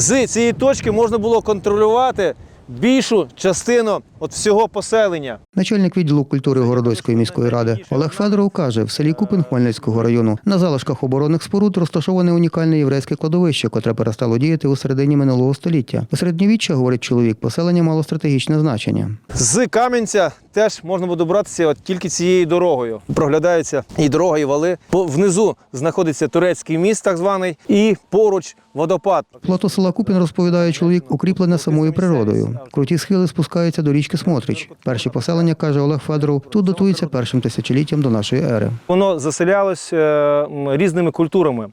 З цієї точки можна було контролювати більшу частину от всього поселення. Начальник відділу культури Городоцької міської ради Олег Федоров каже, в селі Купин Хмельницького району на залишках оборонних споруд розташоване унікальне єврейське кладовище, котре перестало діяти у середині минулого століття. У середньовіччя, говорить чоловік, поселення мало стратегічне значення. З Кам'янця теж можна буде добратися от тільки цією дорогою. Проглядається і дорога, і вали. Внизу знаходиться турецький міст, так званий, і поруч водопад. Плато села Купін, розповідає чоловік, укріплене самою природою. Круті схили спускаються до річки Смотрич. Перші поселення, каже Олег Федоров, тут датуються першим тисячоліттям до нашої ери. Воно заселялось е, різними культурами.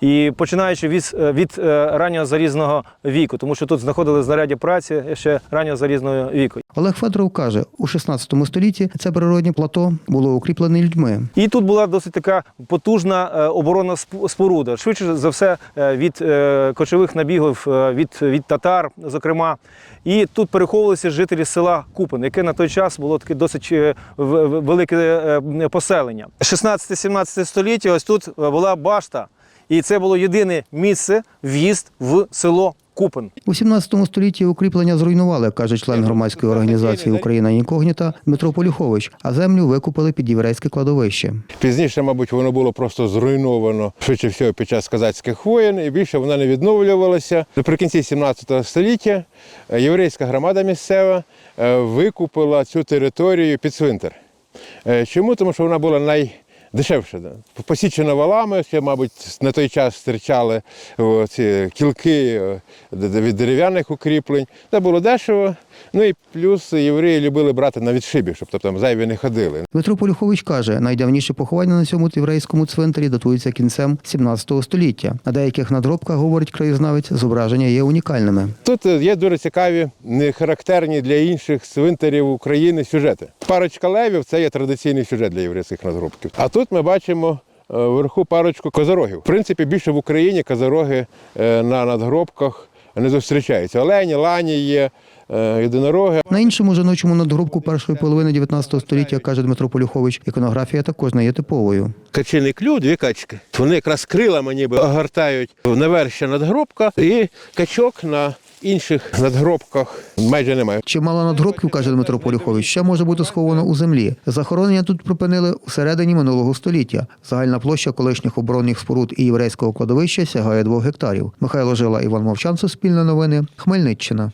І починаючи від, е, від е, раннього залізного віку, тому що тут знаходили знаряддя праці ще раннього залізного віку. Олег Федоров каже, у 16 столітті це природне плато було укріплене людьми. І тут була досить така потужна е, оборонна споруда. Швидше за все е, від е, кочових набігів, е, від, від татар, зокрема. І тут переховувалися жителі села Купин, яке на той час було таке досить е, велике е, поселення. 16-17 століття ось тут була башта, і це було єдине місце в'їзд в село Купин. У 17 столітті укріплення зруйнували, каже член громадської організації Україна Інкогніта Дмитро Полюхович, а землю викупили під єврейське кладовище. Пізніше, мабуть, воно було просто зруйновано швидше всього під час казацьких воєн, і більше воно не відновлювалося. Наприкінці 17 століття е, єврейська громада місцева е, викупила цю територію під цвинтар. Е, Чому? Тому що вона була найдешевша. Да. Посічена валами, ще, мабуть, на той час стирчали ці кілки від дерев'яних укріплень. Це було дешево. Ну і плюс євреї любили брати на відшибі, щоб тобто, там зайві не ходили. Дмитро Полюхович каже, найдавніше поховання на цьому єврейському цвинтарі датується кінцем 17 століття. На деяких надгробках, говорить краєзнавець, зображення є унікальними. Тут е, є дуже цікаві, не характерні для інших цвинтарів України сюжети. Парочка левів це є традиційний сюжет для єврейських надгробків. А тут ми бачимо е, вверху парочку козорогів. В принципі, більше в Україні козороги е, на надгробках не зустрічаються. Олені, лані є, е, єдинороги. На іншому жіночому надгробку першої половини 19 століття, каже Дмитро Полюхович, іконографія також не є типовою. Качиний клюв, дві качки. Вони якраз крилами ніби огортають навершя надгробка і качок на інших надгробках майже немає. Чимало надгробків, каже Дмитро Поліхович, ще може бути сховано у землі. Захоронення тут припинили у середині минулого століття. Загальна площа колишніх оборонних споруд і єврейського кладовища сягає двох гектарів. Михайло Жила, Іван Мовчан, Суспільне новини, Хмельниччина.